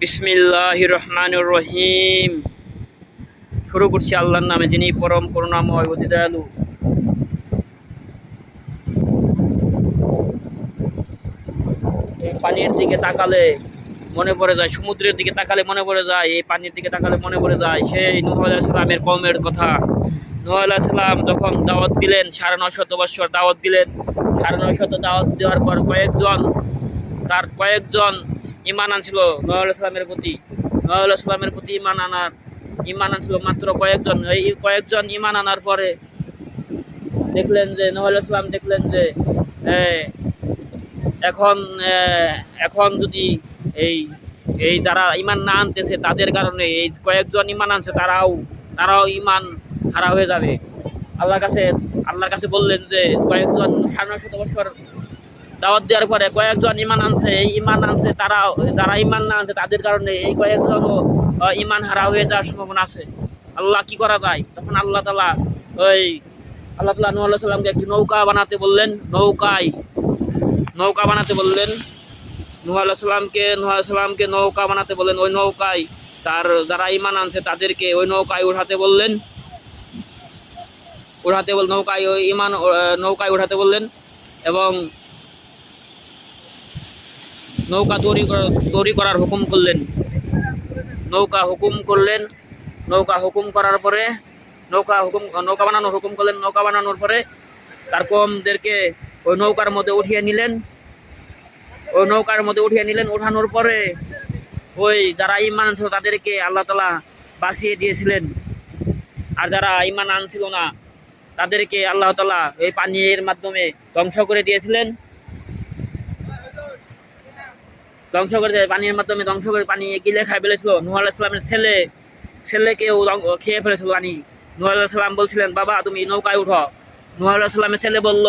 বিসমিল্লাহ রহমানুর রহিম শুরু করছি আল্লাহর নামে, যিনি পরম করুণাময় অতি দয়ালু। পানির দিকে তাকালে মনে পড়ে যায়, সমুদ্রের দিকে তাকালে মনে পড়ে যায়, এই পানির দিকে তাকালে মনে পড়ে যায় সেই নূহ আলাইসালামের কমের কথা। নূহ আলাইসালাম যখন দাওয়াত দিলেন, সাড়ে নশত বৎসর দাওয়াত দিলেন, সাড়ে নশত দাওয়াত দেওয়ার পর কয়েকজন, তার কয়েকজন ইমান আনছিল আলাইসালামের প্রতি। আলাইসালামের প্রতি ইমান আনার, ইমান আনছিল মাত্র কয়েকজন। এই কয়েকজন ইমান আনার পরে দেখলেন যে আলাইসালাম দেখলেন যে এখন এখন যদি এই এই যারা ইমান না আনতেছে তাদের কারণে এই কয়েকজন ইমান আনছে, তারাও তারাও ইমান হারা হয়ে যাবে। আল্লাহর কাছে আল্লাহর কাছে বললেন যে, কয়েকজন সাড়ে নশত বছর দাওয়াত দেওয়ার পরে কয়েকজন ইমান আনছে, এই ইমান আনছে তারা, যারা ইমান না আনছে তাদের কারণে এই কয়েকজনও ইমান হারা হয়ে যাওয়ার সম্ভাবনা আছে। আল্লাহ কি করা যায়? তখন আল্লাহ তালা ওই, আল্লাহ তালা আলাইহিস সালামকে একটি নৌকা বানাতে বললেন, নৌকায়, নৌকা বানাতে বললেন। নুহ আলাইসাল্লামকে নুহ আলাইসাল্লামকে নৌকা বানাতে বললেন। ওই নৌকায় তার, যারা ইমান আনছে তাদেরকে ওই নৌকায় উঠাতে বললেন। উঠাতে বল, নৌকায় ওই ইমান নৌকায় উঠাতে বললেন। এবং নৌকা তৈরি তৈরি করার হুকুম করলেন। নৌকা হুকুম করলেন, নৌকা হুকুম করার পরে, নৌকা হুকুম, নৌকা বানানোর হুকুম করলেন, নৌকা বানানোর পরে তার কমদেরকে ওই নৌকার মধ্যে উঠিয়ে নিলেন। ওই নৌকার মধ্যে উঠিয়ে নিলেন, উঠানোর পরে ওই যারা ইমান ছিল তাদেরকে আল্লাহ তালা বাঁচিয়ে দিয়েছিলেন। আর যারা ইমান আনছিল না, তাদেরকে আল্লাহ তালা এই পানির মাধ্যমে ধ্বংস করে দিয়েছিলেন। ধ্বংস করে পানির মাধ্যমে ধ্বংস করে পানি গিলে খাই ফেলেছিল নুহ আল্লাহ ইসলামের ছেলে ছেলেকেও খেয়ে ফেলেছিল পানি। নুহ আল্লাহ সাল্লাম বলছিলেন, বাবা, তুমি নৌকায় উঠো। নুহ আল্লাহ সাল্লামের ছেলে বলল,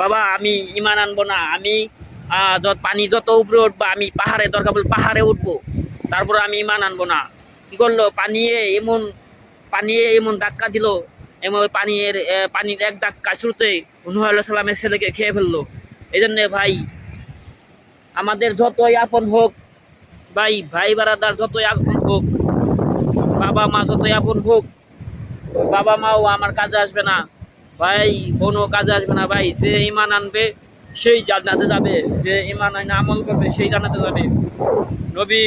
বাবা, আমি ইমান আনব না। আমি যত, পানি যত উপরে উঠবো, আমি পাহাড়ে, দরকার পড়লে পাহাড়ে উঠবো। তারপর আমি ইমান আনব না। কি করল? পানিয়ে এমন পানিয়ে এমন ধাক্কা দিল। এমন ওই পানির পানির এক ধাক্কা শুরুতে নুহ আল্লাহ সাল্লামের ছেলেকে খেয়ে ফেলল। এই জন্যে ভাই আমাদের যতই আপন হোক, ভাই ভাই বারাদার যতই আপন হোক, বাবা মা যতই আপন হোক, বাবা মাও আমার কাজে আসবে না, ভাই, বোনও কাজে আসবে না, ভাই, যে ইমান আনবে, সেই জান্নাতে যাবে, যে ইমান আইনে আমল করবে, সেই জান্নাতে যাবে। নবী,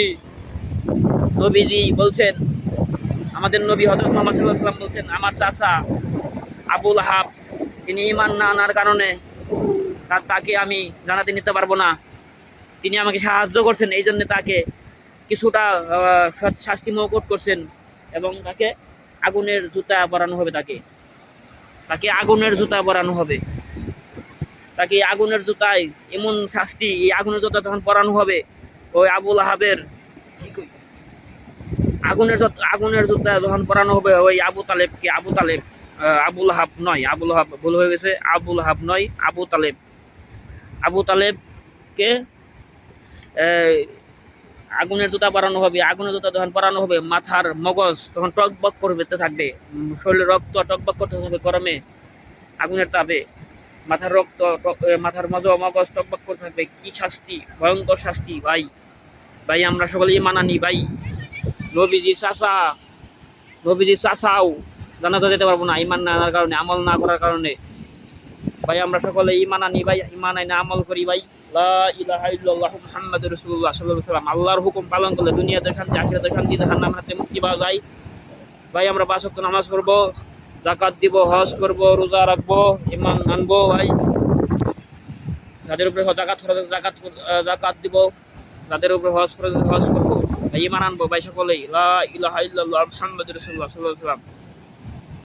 নবীজি বলছেন, আমাদের নবী হজরত মোহাম্মদ বলছেন, আমার চাচা আবুল হাব তিনি ইমান না আনার কারণে তাকে আমি জানাতে নিতে পারব না। তিনি আমাকে সাহায্য করছেন, এই জন্য তাকে কিছুটা শাস্তি মৌকুট করছেন এবং তাকে আগুনের জুতা পরানো হবে তাকে। তাকে আগুনের জুতা পরানো হবে। তাকে আগুনের জুতায় এমন শাস্তি, এই আগুনের জুতা তখন পরানো হবে, ওই আবুল আহাবের আগুনের আগুনের জুতা যখন পরানো হবে, ওই আবু তালেবকে, আবু তালেব আবুল হাব নয়, আবুল হাব ভুল হয়ে গেছে, আবুল হাব নয়, আবু তালেব। আবু তালেবকে আগুনের জুতা পরানো হবে, আগুনের জুতা যখন পরানো হবে, মাথার মগজ তখন টকবক করতে থাকবে শরীরে রক্ত টকবক করতে থাকবে গরমে, আগুনের তাপে। মাথার রক্ত মাথার মজ, মগজ টকবক করতে থাকবে। কি শাস্তি? ভয়ঙ্কর শাস্তি, ভাই। ভাই, আমরা সকলে মানানি ভাই। নবীজি চাষা নবীজি চাষাও জানাতে যেতে পারব না, ইমান না আনার কারণে, আমল না করার কারণে। ভাই, আমরা সকলে ইমান আনি ভাই ইমান আইনে আমল করি ভাই। আল্লাহর হুকুম পালন করলে দুনিয়াতে শান্তি আখিরাতে শান্তি জাহান্নাম হতে মুক্তি পাওয়া যায়। ভাই, আমরা ওয়াক্ত নামাজ পড়ব, যাকাত দিব, হজ করব, রোজা রাখব ইমান আনব ভাই। যাদের উপরে জাকাত খরচ জাকাত জাকাত দিব, যাদের উপরে হজ খরচ হজ করব, ভাই ইমান আনব ভাই সকলেই। লা ইলাহা ইল্লাল্লাহু মুহাম্মাদুর রাসূলুল্লাহ সাল্লাল্লাহু আলাইহি ওয়াসাল্লাম।